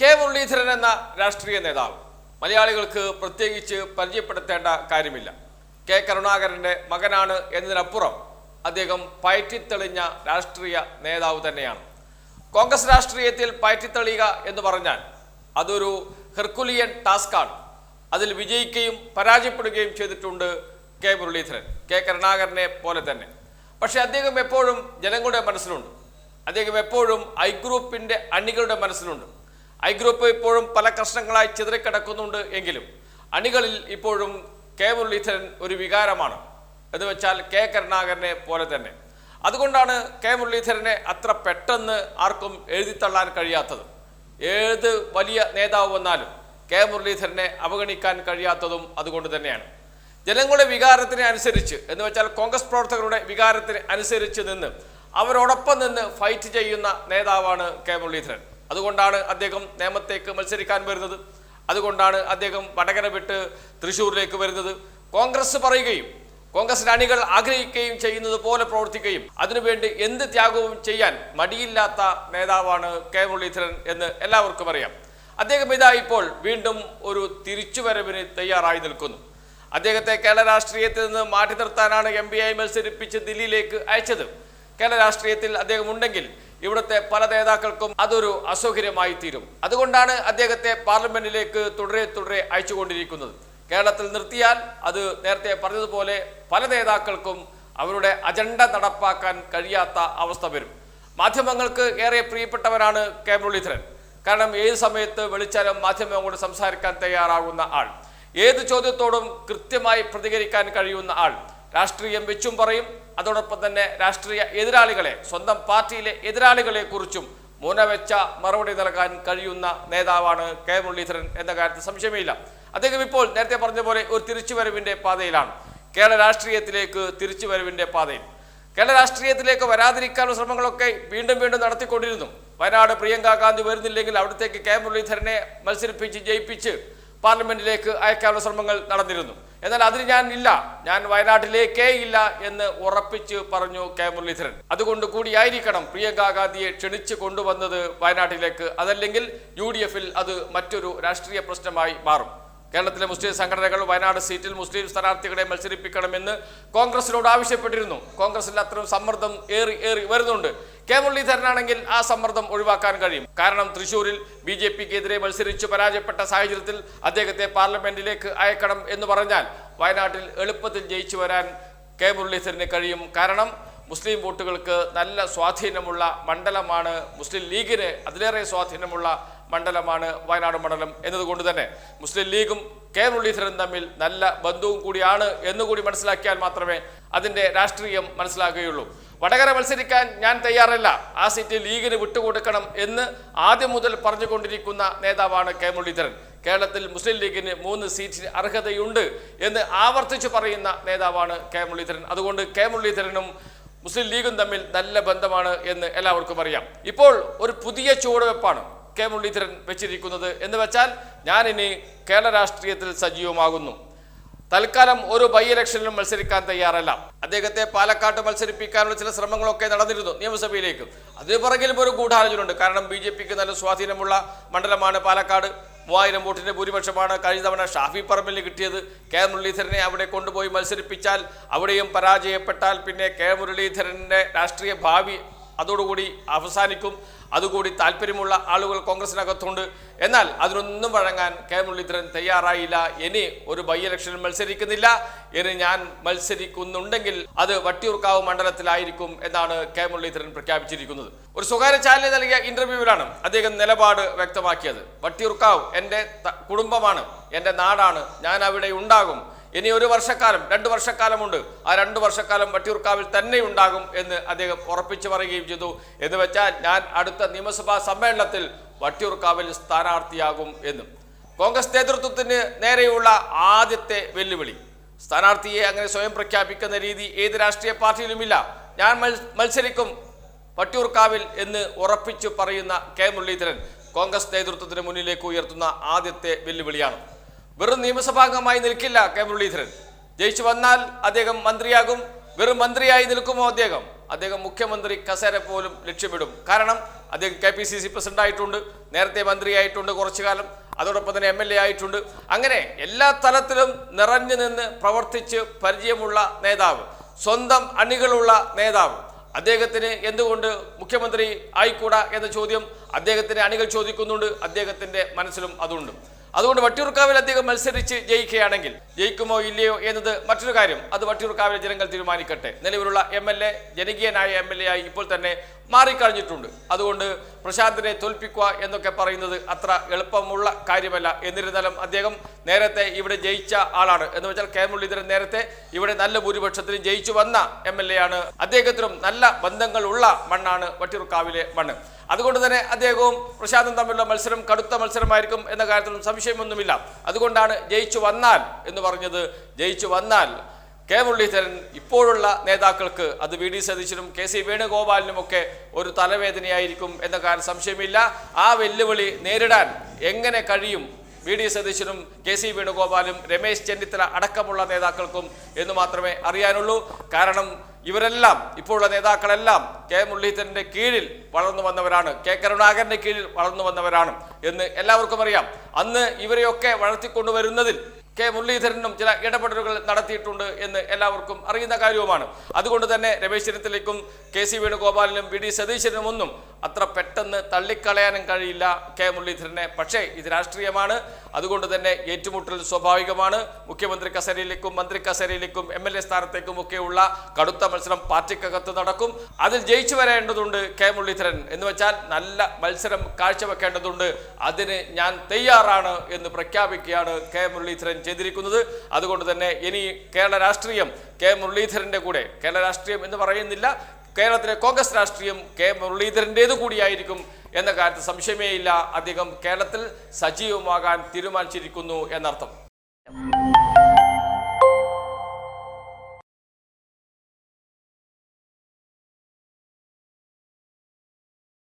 K Muraleedharan എന്ന രാഷ്ട്രീയ നേതാവ്. മലയാളികൾക്ക് പ്രത്യേകിച്ച് പരിചയപ്പെടുത്തേണ്ട കാര്യമില്ല. കെ കരുണാകരന്റെ മകനാണ് എന്നതിനപ്പുറം അദ്ദേഹം പയറ്റിത്തെളിഞ്ഞ രാഷ്ട്രീയ നേതാവ് തന്നെയാണ്. കോൺഗ്രസ് രാഷ്ട്രീയത്തിൽ പയറ്റിത്തെളിയുക എന്ന് പറഞ്ഞാൽ അതൊരു ഹെർക്കുലിയൻ ടാസ്ക്കാണ്. അതിൽ വിജയിക്കുകയും പരാജയപ്പെടുകയും ചെയ്തിട്ടുണ്ട് കെ മുരളീധരൻ കെ കരുണാകരനെ പോലെ തന്നെ. പക്ഷേ അദ്ദേഹം എപ്പോഴും ജനങ്ങളുടെ മനസ്സിലുണ്ട്. അദ്ദേഹം എപ്പോഴും ഐ ഗ്രൂപ്പിന്റെ അണികളുടെ മനസ്സിലുണ്ട്. ഐ ഗ്രൂപ്പ് ഇപ്പോഴും പല കഷ്ണങ്ങളായി ചിതറിക്കിടക്കുന്നുണ്ട് എങ്കിലും അണികളിൽ ഇപ്പോഴും കെ മുരളീധരൻ ഒരു വികാരമാണ്. എന്ന് വെച്ചാൽ കെ കരുണാകരനെ പോലെ തന്നെ. അതുകൊണ്ടാണ് കെ മുരളീധരനെ അത്ര പെട്ടെന്ന് ആർക്കും എഴുതിത്തള്ളാൻ കഴിയാത്തത്. ഏത് വലിയ നേതാവ് വന്നാലും കെ മുരളീധരനെ അവഗണിക്കാൻ കഴിയാത്തതും അതുകൊണ്ട് തന്നെയാണ്. ജനങ്ങളുടെ വികാരത്തിന് അനുസരിച്ച് എന്ന് വെച്ചാൽ കോൺഗ്രസ് പ്രവർത്തകരുടെ വികാരത്തിന് അനുസരിച്ച് നിന്ന് അവരോടൊപ്പം നിന്ന് ഫൈറ്റ് ചെയ്യുന്ന നേതാവാണ് കെ മുരളീധരൻ. അതുകൊണ്ടാണ് അദ്ദേഹം നേമത്തേക്ക് മത്സരിക്കാൻ വരുന്നത്. അതുകൊണ്ടാണ് അദ്ദേഹം വടകര വിട്ട് തൃശ്ശൂരിലേക്ക് വരുന്നത്. കോൺഗ്രസ് പറയുകയും കോൺഗ്രസിന്റെ അണികൾ ആഗ്രഹിക്കുകയും ചെയ്യുന്നത് പോലെ പ്രവർത്തിക്കുകയും അതിനുവേണ്ടി എന്ത് ത്യാഗവും ചെയ്യാൻ മടിയില്ലാത്ത നേതാവാണ് കെ മുരളീധരൻ എന്ന് എല്ലാവർക്കും അറിയാം. അദ്ദേഹം ഇതാ ഇപ്പോൾ വീണ്ടും ഒരു തിരിച്ചുവരവിന് തയ്യാറായി നിൽക്കുന്നു. അദ്ദേഹത്തെ കേരള രാഷ്ട്രീയത്തിൽ നിന്ന് മാറ്റി നിർത്താനാണ് എം പി ആയി മത്സരിപ്പിച്ച് ദില്ലിയിലേക്ക് അയച്ചത്. കേരള രാഷ്ട്രീയത്തിൽ അദ്ദേഹം ഉണ്ടെങ്കിൽ ഇവിടുത്തെ പല നേതാക്കൾക്കും അതൊരു അസൗകര്യമായി തീരും. അതുകൊണ്ടാണ് അദ്ദേഹത്തെ പാർലമെന്റിലേക്ക് തുടരെ തുടരെ അയച്ചുകൊണ്ടിരിക്കുന്നത്. കേരളത്തിൽ നിർത്തിയാൽ അത് നേരത്തെ പറഞ്ഞതുപോലെ പല നേതാക്കൾക്കും അവരുടെ അജണ്ട നടപ്പാക്കാൻ കഴിയാത്ത അവസ്ഥ വരും. മാധ്യമങ്ങൾക്ക് ഏറെ പ്രിയപ്പെട്ടവരാണ് കെ മുരളീധരൻ. കാരണം ഏത് സമയത്ത് വിളിച്ചാലും മാധ്യമങ്ങളോട് സംസാരിക്കാൻ തയ്യാറാകുന്ന ആൾ. ഏത് ചോദ്യത്തോടും കൃത്യമായി പ്രതികരിക്കാൻ കഴിയുന്ന ആൾ. രാഷ്ട്രീയം വെച്ചും പറയും. അതോടൊപ്പം തന്നെ രാഷ്ട്രീയ എതിരാളികളെ സ്വന്തം പാർട്ടിയിലെ എതിരാളികളെ കുറിച്ചും മുനവെച്ച മറുപടി നൽകാൻ കഴിയുന്ന നേതാവാണ് കെ മുരളീധരൻ എന്ന കാര്യത്തിൽ സംശയമില്ല. അദ്ദേഹം ഇപ്പോൾ നേരത്തെ പറഞ്ഞ പോലെ ഒരു തിരിച്ചുവരവിന്റെ പാതയിലാണ്. കേരള രാഷ്ട്രീയത്തിലേക്ക് തിരിച്ചുവരവിന്റെ പാതയിൽ. കേരള രാഷ്ട്രീയത്തിലേക്ക് വരാതിരിക്കാനുള്ള ശ്രമങ്ങളൊക്കെ വീണ്ടും വീണ്ടും നടത്തിക്കൊണ്ടിരുന്നു. വയനാട് പ്രിയങ്ക ഗാന്ധി വരുന്നില്ലെങ്കിൽ അവിടത്തേക്ക് കെ മുരളീധരനെ മത്സരിപ്പിച്ച് ജയിപ്പിച്ച് പാർലമെന്റിലേക്ക് അയക്കാനുള്ള ശ്രമങ്ങൾ നടന്നിരുന്നു. എന്നാൽ അതിന് ഞാൻ ഇല്ല. ഞാൻ വയനാട്ടിലേക്കേ ഇല്ല എന്ന് ഉറപ്പിച്ച് പറഞ്ഞു കെ മുരളീധരൻ. അതുകൊണ്ട് കൂടിയായിരിക്കണം പ്രിയങ്ക ഗാന്ധിയെ ക്ഷണിച്ചു കൊണ്ടുവന്നത് വയനാട്ടിലേക്ക്. അതല്ലെങ്കിൽ യു ഡി എഫിൽ അത് മറ്റൊരു രാഷ്ട്രീയ പ്രശ്നമായി മാറും. കേരളത്തിലെ മുസ്ലിം സംഘടനകൾ വയനാട് സീറ്റിൽ മുസ്ലിം സ്ഥാനാർത്ഥികളെ മത്സരിപ്പിക്കണമെന്ന് കോൺഗ്രസിനോട് ആവശ്യപ്പെട്ടിരുന്നു. കോൺഗ്രസിൽ അത്തരം സമ്മർദ്ദം ഏറി ഏറി വരുന്നുണ്ട്. കെ മുരളീധരനാണെങ്കിൽ ആ സമ്മർദ്ദം ഒഴിവാക്കാൻ കഴിയും. കാരണം തൃശൂരിൽ ബി ജെ പിക്കെതിരെ മത്സരിച്ച് പരാജയപ്പെട്ട സാഹചര്യത്തിൽ അദ്ദേഹത്തെ പാർലമെന്റിലേക്ക് അയക്കണം എന്ന് പറഞ്ഞാൽ വയനാട്ടിൽ എളുപ്പത്തിൽ ജയിച്ചു വരാൻ കെ മുരളീധരന് കഴിയും. കാരണം മുസ്ലിം വോട്ടുകൾക്ക് നല്ല സ്വാധീനമുള്ള മണ്ഡലമാണ് മുസ്ലിം ലീഗിന് അതിലേറെ സ്വാധീനമുള്ള മണ്ഡലമാണ് വയനാട് മണ്ഡലം എന്നതുകൊണ്ട് തന്നെ മുസ്ലിം ലീഗും കെ മുരളീധരൻ തമ്മിൽ നല്ല ബന്ധവും കൂടിയാണ് എന്നുകൂടി മനസ്സിലാക്കിയാൽ മാത്രമേ അതിന്റെ രാഷ്ട്രീയം മനസ്സിലാക്കുകയുള്ളൂ വടകര മത്സരിക്കാൻ ഞാൻ തയ്യാറല്ല. ആ സീറ്റ് ലീഗിന് വിട്ടുകൊടുക്കണം എന്ന് ആദ്യം മുതൽ പറഞ്ഞുകൊണ്ടിരിക്കുന്ന നേതാവാണ് കെ മുരളീധരൻ കേരളത്തിൽ മുസ്ലിം ലീഗിന് മൂന്ന് സീറ്റിന് അർഹതയുണ്ട് എന്ന് ആവർത്തിച്ചു പറയുന്ന നേതാവാണ് കെ മുരളീധരൻ അതുകൊണ്ട് കെ മുരളീധരനും മുസ്ലിം ലീഗും തമ്മിൽ നല്ല ബന്ധമാണ് എന്ന് എല്ലാവർക്കും അറിയാം. ഇപ്പോൾ ഒരു പുതിയ ചുവടുവെപ്പാണ്. കെ മുരളീധരൻ വെച്ചിരിക്കുന്നത് എന്ന് വെച്ചാൽ ഞാനിനി കേരള രാഷ്ട്രീയത്തിൽ സജീവമാകുന്നു. തൽക്കാലം ഒരു ബൈ ഇലക്ഷനിലും മത്സരിക്കാൻ തയ്യാറല്ല. അദ്ദേഹത്തെ പാലക്കാട്ട് മത്സരിപ്പിക്കാനുള്ള ചില ശ്രമങ്ങളൊക്കെ നടന്നിരുന്നു നിയമസഭയിലേക്ക്. അതിന് പുറകിലും ഒരു ഗൂഢാലോചനയുണ്ട്. കാരണം ബി ജെ പിക്ക് നല്ല സ്വാധീനമുള്ള മണ്ഡലമാണ് പാലക്കാട്. മൂവായിരം വോട്ടിന്റെ ഭൂരിപക്ഷമാണ് കഴിഞ്ഞ തവണ ഷാഫി പറമ്പിൽ കിട്ടിയത്. കെ മുരളീധരനെ അവിടെ കൊണ്ടുപോയി മത്സരിപ്പിച്ചാൽ അവിടെയും പരാജയപ്പെട്ടാൽ പിന്നെ കെ മുരളീധരന്റെ രാഷ്ട്രീയ ഭാവി അതോടുകൂടി അവസാനിക്കും. അതുകൂടി താല്പര്യമുള്ള ആളുകൾ കോൺഗ്രസിനകത്തുണ്ട്. എന്നാൽ അതിനൊന്നും വഴങ്ങാൻ കെ മുരളീധരൻ തയ്യാറായില്ല. ഇനി ഒരു ബൈ ഇലക്ഷനിൽ മത്സരിക്കുന്നില്ല. ഇനി ഞാൻ മത്സരിക്കുന്നുണ്ടെങ്കിൽ അത് വട്ടിയൂർക്കാവ് മണ്ഡലത്തിലായിരിക്കും എന്നാണ് കെ മുരളീധരൻ പ്രഖ്യാപിച്ചിരിക്കുന്നത്. ഒരു സ്വകാര്യ ചാനലിന് നൽകിയ ഇന്റർവ്യൂവിലാണ് അദ്ദേഹം നിലപാട് വ്യക്തമാക്കിയത്. വട്ടിയൂർക്കാവ് എന്റെ കുടുംബമാണ് എന്റെ നാടാണ് ഞാൻ അവിടെ ഉണ്ടാകും. ഇനി ഒരു വർഷക്കാലം രണ്ട് വർഷക്കാലമുണ്ട്. ആ രണ്ട് വർഷക്കാലം വട്ടിയൂർക്കാവിൽ തന്നെ ഉണ്ടാകും എന്ന് അദ്ദേഹം ഉറപ്പിച്ചു പറയുകയും ചെയ്തു. എന്ന് വെച്ചാൽ ഞാൻ അടുത്ത നിയമസഭാ സമ്മേളനത്തിൽ വട്ടിയൂർക്കാവിൽ സ്ഥാനാർത്ഥിയാകും എന്നും. കോൺഗ്രസ് നേതൃത്വത്തിന് നേരെയുള്ള ആദ്യത്തെ വെല്ലുവിളി. സ്ഥാനാർത്ഥിയെ അങ്ങനെ സ്വയം പ്രഖ്യാപിക്കുന്ന രീതി ഏത് രാഷ്ട്രീയ പാർട്ടിയിലുമില്ല. ഞാൻ മത്സരിക്കും വട്ടിയൂർക്കാവിൽ എന്ന് ഉറപ്പിച്ചു പറയുന്ന കെ മുരളീധരൻ കോൺഗ്രസ് നേതൃത്വത്തിന് മുന്നിലേക്ക് ഉയർത്തുന്ന ആദ്യത്തെ വെല്ലുവിളിയാണ്. വെറും നിയമസഭാംഗമായി നിൽക്കില്ല കെ മുരളീധരൻ ജയിച്ചു വന്നാൽ അദ്ദേഹം മന്ത്രിയാകും വെറും മന്ത്രിയായി നിൽക്കുമോ അദ്ദേഹം? അദ്ദേഹം മുഖ്യമന്ത്രി കസേര പോലും ലക്ഷ്യമിടും. കാരണം അദ്ദേഹം K P C C president ആയിട്ടുണ്ട് നേരത്തെ മന്ത്രിയായിട്ടുണ്ട് കുറച്ചു കാലം അതോടൊപ്പം തന്നെ എം എൽ എ ആയിട്ടുണ്ട്. അങ്ങനെ എല്ലാ തലത്തിലും നിറഞ്ഞു നിന്ന് പ്രവർത്തിച്ച് പരിചയമുള്ള നേതാവ് സ്വന്തം അണികളുള്ള നേതാവ്. അദ്ദേഹത്തിന് എന്തുകൊണ്ട് മുഖ്യമന്ത്രി ആയിക്കൂടാ എന്ന ചോദ്യം അദ്ദേഹത്തിന്റെ അണികൾ ചോദിക്കുന്നുണ്ട് അദ്ദേഹത്തിന്റെ മനസ്സിലും അതുണ്ട്. അതുകൊണ്ട് വട്ടിയൂർക്കാവിൽ അദ്ദേഹം മത്സരിച്ച് ജയിക്കുകയാണെങ്കിൽ ജയിക്കുമോ ഇല്ലയോ എന്നത് മറ്റൊരു കാര്യം. അത് വട്ടിയൂർക്കാവിലെ ജനങ്ങൾ തീരുമാനിക്കട്ടെ. നിലവിലുള്ള എം എൽ എ ജനകീയനായ എം എൽ എ ആയി ഇപ്പോൾ തന്നെ മാറിക്കഴിഞ്ഞിട്ടുണ്ട്. അതുകൊണ്ട് പ്രശാന്തിനെ തോൽപ്പിക്കുക എന്നൊക്കെ പറയുന്നത് അത്ര എളുപ്പമുള്ള കാര്യമല്ല. എന്നിരുന്നാലും അദ്ദേഹം നേരത്തെ ഇവിടെ ജയിച്ച ആളാണ്. എന്ന് വെച്ചാൽ കെ മുരളീധരൻ നേരത്തെ ഇവിടെ നല്ല ഭൂരിപക്ഷത്തിൽ ജയിച്ചു വന്ന എം എൽ എ ആണ്. അദ്ദേഹത്തിനും നല്ല ബന്ധങ്ങളുള്ള മണ്ണാണ് വട്ടിയൂർക്കാവിലെ മണ്ണ്. അതുകൊണ്ട് തന്നെ അദ്ദേഹവും പ്രശാന്തും തമ്മിലുള്ള മത്സരം കടുത്ത മത്സരമായിരിക്കും എന്ന കാര്യത്തിലും സംശയമൊന്നുമില്ല. അതുകൊണ്ടാണ് ജയിച്ചു വന്നാൽ എന്ന് പറഞ്ഞത്. ജയിച്ചു വന്നാൽ കെ മുരളീധരൻ ഇപ്പോഴുള്ള നേതാക്കൾക്ക് അത് വി ഡി സതീശനും കെ സി വേണുഗോപാലിനുമൊക്കെ ഒരു തലവേദനയായിരിക്കും എന്ന കാര്യം സംശയമില്ല. ആ വെല്ലുവിളി നേരിടാൻ എങ്ങനെ കഴിയും വി ഡി സതീശനും കെ സി വേണുഗോപാലും രമേശ് ചെന്നിത്തല അടക്കമുള്ള നേതാക്കൾക്കും എന്ന് മാത്രമേ അറിയാനുള്ളൂ. കാരണം ഇവരെല്ലാം ഇപ്പോഴുള്ള നേതാക്കളെല്ലാം കെ മുരളീധരന്റെ കീഴിൽ വളർന്നു വന്നവരാണ്. കെ കരുണാകരന്റെ കീഴിൽ വളർന്നു വന്നവരാണ് എന്ന് എല്ലാവർക്കും അറിയാം. അന്ന് ഇവരെയൊക്കെ വളർത്തിക്കൊണ്ടുവരുന്നതിൽ കെ മുരളീധരനും ചില ഇടപെടലുകൾ നടത്തിയിട്ടുണ്ട് എന്ന് എല്ലാവർക്കും അറിയുന്ന കാര്യവുമാണ്. അതുകൊണ്ട് തന്നെ രമേശ് ചെന്നിത്തലയ്ക്കും കെ സി വേണുഗോപാലിനും വി ഡി സതീശനും ഒന്നും അത്ര പെട്ടെന്ന് തള്ളിക്കളയാനും കഴിയില്ല കെ മുരളീധരനെ. പക്ഷേ ഇത് രാഷ്ട്രീയമാണ്. അതുകൊണ്ട് തന്നെ ഏറ്റുമുട്ടൽ സ്വാഭാവികമാണ്. മുഖ്യമന്ത്രി കസേരയിലേക്കും മന്ത്രി കസേരയിലേക്കും എം എൽ എ സ്ഥാനത്തേക്കും ഒക്കെയുള്ള കടുത്ത മത്സരം പാർട്ടിക്കകത്ത് നടക്കും. അതിൽ ജയിച്ചു വരേണ്ടതുണ്ട് കെ മുരളീധരൻ എന്ന് വെച്ചാൽ നല്ല മത്സരം കാഴ്ചവെക്കേണ്ടതുണ്ട്. അതിന് ഞാൻ തയ്യാറാണ് എന്ന് പ്രഖ്യാപിക്കുകയാണ് കെ മുരളീധരൻ ചെയ്തിരിക്കുന്നത്. അതുകൊണ്ട് തന്നെ ഇനി കേരള രാഷ്ട്രീയം കെ മുരളീധരന്റെ കൂടെ. കേരള രാഷ്ട്രീയം എന്ന് പറയുന്നില്ല. കേരളത്തിലെ കോൺഗ്രസ് രാഷ്ട്രീയം കെ മുരളീധരന്റേത് കൂടിയായിരിക്കും എന്ന കാര്യത്തിൽ സംശയമേയില്ല. അദ്ദേഹം കേരളത്തിൽ സജീവമാകാൻ തീരുമാനിച്ചിരിക്കുന്നു എന്നർത്ഥം.